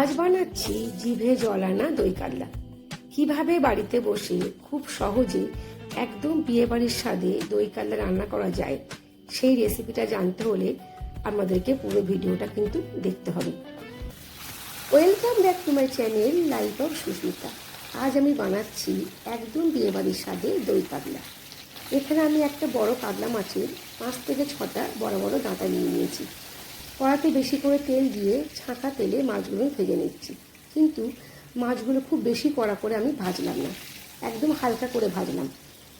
আজ বানাচ্ছি, জিভে জল আনা দই কাতলা কীভাবে বাড়িতে বসে খুব সহজে একদম বিয়ে বাড়ির স্বাদে দই কাতলা রান্না করা যায়, সেই রেসিপিটা জানতে হলে আমাদেরকে পুরো ভিডিওটা কিন্তু দেখতে হবে। Welcome back to my channel life of Susmita আজ আমি বানাচ্ছি একদম বিয়ে বাড়ির স্বাদে দই কাতলা এখানে আমি একটা বড় কাতলা মাছের পাঁচ থেকে ছটা বড় বড় দাঁতা নিয়ে নিয়েছি। কড়াতে বেশি করে তেল দিয়ে ছাঁকা তেলে মাছগুলো ভেজে নিচ্ছি। কিন্তু মাছগুলো খুব বেশি কড়া করে আমি ভাজলাম না। একদম হালকা করে ভাজলাম।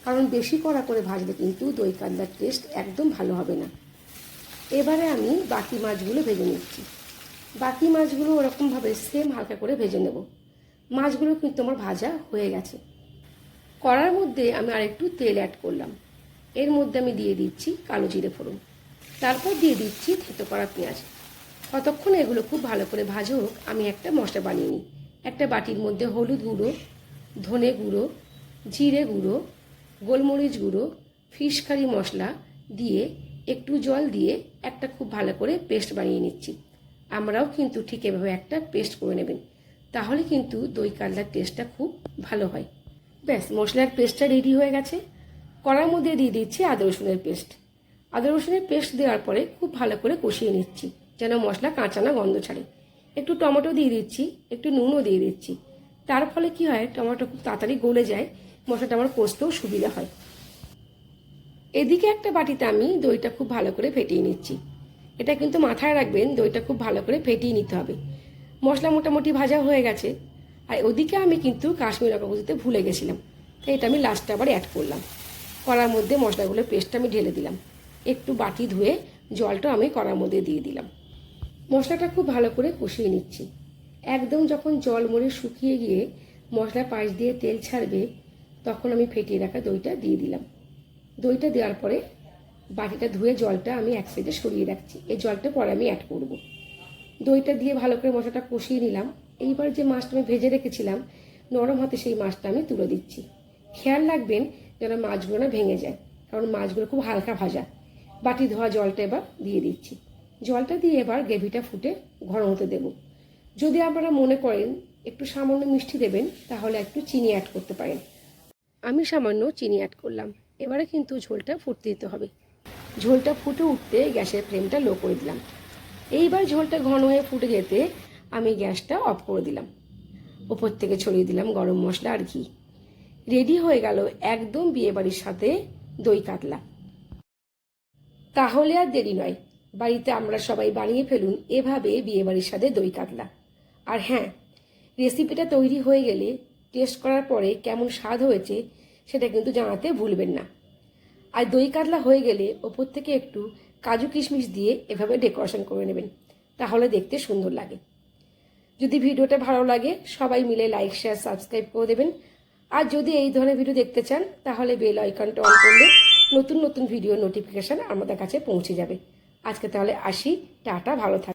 কারণ বেশি কড়া করে ভাজলে কিন্তু দই কান্দার টেস্ট একদম ভালো হবে না। এবারে আমি বাকি মাছগুলো ভেজে নিচ্ছি। বাকি মাছগুলো ওরকমভাবে সেম হালকা করে ভেজে নেব। মাছগুলো কিন্তু আমার ভাজা হয়ে গেছে। কড়ার মধ্যে আমি আরেকটু তেল অ্যাড করলাম। এর মধ্যে আমি দিয়ে দিচ্ছি কালো জিরে ফোড়ন। তারপর দিয়ে দিচ্ছি থেতো করা পেঁয়াজ। কতক্ষণ এগুলো খুব ভালো করে ভাজা হোক, আমি একটা মশলা বানিয়ে নিই। একটা বাটির মধ্যে হলুদ গুঁড়ো, ধনে গুঁড়ো, জিরে গুঁড়ো, গোলমরিচ গুঁড়ো, ফিশ কারি মশলা দিয়ে একটু জল দিয়ে একটা খুব ভালো করে পেস্ট বানিয়ে নিচ্ছি। আমরাও কিন্তু ঠিক এভাবে একটা পেস্ট করে নেবেন। তাহলে কিন্তু দই কাতলার টেস্টটা খুব ভালো হয়। ব্যাস, মশলার পেস্টটা রেডি হয়ে গেছে। কড়ার মধ্যে দিয়ে দিচ্ছি আদা রসুনের পেস্ট। আদা রসুনের পেস্ট দেওয়ার পরে খুব ভালো করে কষিয়ে নিচ্ছি, যেন মশলা কাঁচা না গন্ধ ছাড়ে। একটু টমেটো দিয়ে দিচ্ছি, একটু নুনও দিয়ে দিচ্ছি। তার ফলে কি হয়, টমেটো খুব তাড়াতাড়ি গলে যায়, মশলাটা আমার কষতেও সুবিধা হয়। এদিকে একটা বাটিতে আমি দইটা খুব ভালো করে ফেটিয়ে নিচ্ছি। এটা কিন্তু মাথায় রাখবেন, দইটা খুব ভালো করে ফেটিয়ে নিতে হবে। মশলা মোটামুটি ভাজা হয়ে গেছে, আর ওদিকে আমি কিন্তু কাশ্মীর লঙ্কা দিতে ভুলে গেছিলাম। তাই এটা আমি লাস্টে আবার অ্যাড করলাম। কড়ার মধ্যে মশলাগুলো পেস্টটা আমি ঢেলে দিলাম। একটু বাটি ধুয়ে জলটা আমি কড়ার মধ্যে দিয়ে দিলাম। মশলাটা খুব ভালো করে কষিয়ে নিচ্ছি। একদম যখন জল মরে শুকিয়ে গিয়ে মশলা পাশ দিয়ে তেল ছাড়বে, তখন আমি ফেটিয়ে রাখা দইটা দিয়ে দিলাম। দইটা দেওয়ার পরে বাটিটা ধুয়ে জলটা আমি এক সাইডে সরিয়ে রাখছি। এই জলটা পরে আমি অ্যাড করব। দইটা দিয়ে ভালো করে মশলাটা কষিয়ে নিলাম। এইবার যে মাছটা আমি ভেজে রেখেছিলাম, নরম হাতে সেই মাছটা আমি তুলে দিচ্ছি। খেয়াল রাখবেন যেন মাছগুলো না ভেঙে যায়, কারণ মাছগুলো খুব হালকা ভাজা। বাটি ধোয়া জলটা এবার দিয়ে দিচ্ছি। জলটা দিয়ে এবার গ্রেভিটা ফুটে ঘন হতে দেব। যদি আপনারা মনে করেন একটু সামান্য মিষ্টি দেবেন, তাহলে একটু চিনি অ্যাড করতে পারেন। আমি সামান্য চিনি অ্যাড করলাম। এবারে কিন্তু ঝোলটা ফুটতে দিতে হবে। ঝোলটা ফুটে উঠতে গ্যাসের ফ্লেমটা লো করে দিলাম। এইবার ঝোলটা ঘন হয়ে ফুটে যেতে আমি গ্যাসটা অফ করে দিলাম। ওপর থেকে ছড়িয়ে দিলাম গরম মশলা আর ঘি। রেডি হয়ে গেল একদম বিয়েবাড়ির সাথে দই কাতলা। তাহলে আর দেরি নয়। বাড়িতে আমরা সবাই বানিয়ে ফেলুন এভাবে বিয়েবাড়ির সাথে দই কাতলা। আর হ্যাঁ রেসিপিটা তৈরি হয়ে গেলে টেস্ট করার পরে কেমন স্বাদ হয়েছে সেটা কিন্তু জানাতে ভুলবেন না। আর দই কাতলা হয়ে গেলে ওপর থেকে একটু কাজু কিশমিশ দিয়ে এভাবে ডেকোরেশন করে নেবেন, তাহলে দেখতে সুন্দর লাগে। যদি ভিডিওটা ভালো লাগে, সবাই মিলে লাইক শেয়ার সাবস্ক্রাইব করে দেবেন। আর যদি এই ধরনের ভিডিও দেখতে চান, তাহলে বেল আইকনটা অন করলে নতুন নতুন ভিডিও নোটিফিকেশান আমাদের কাছে পৌঁছে যাবে। আজকে তাহলে আসি টাটা ভালো থাক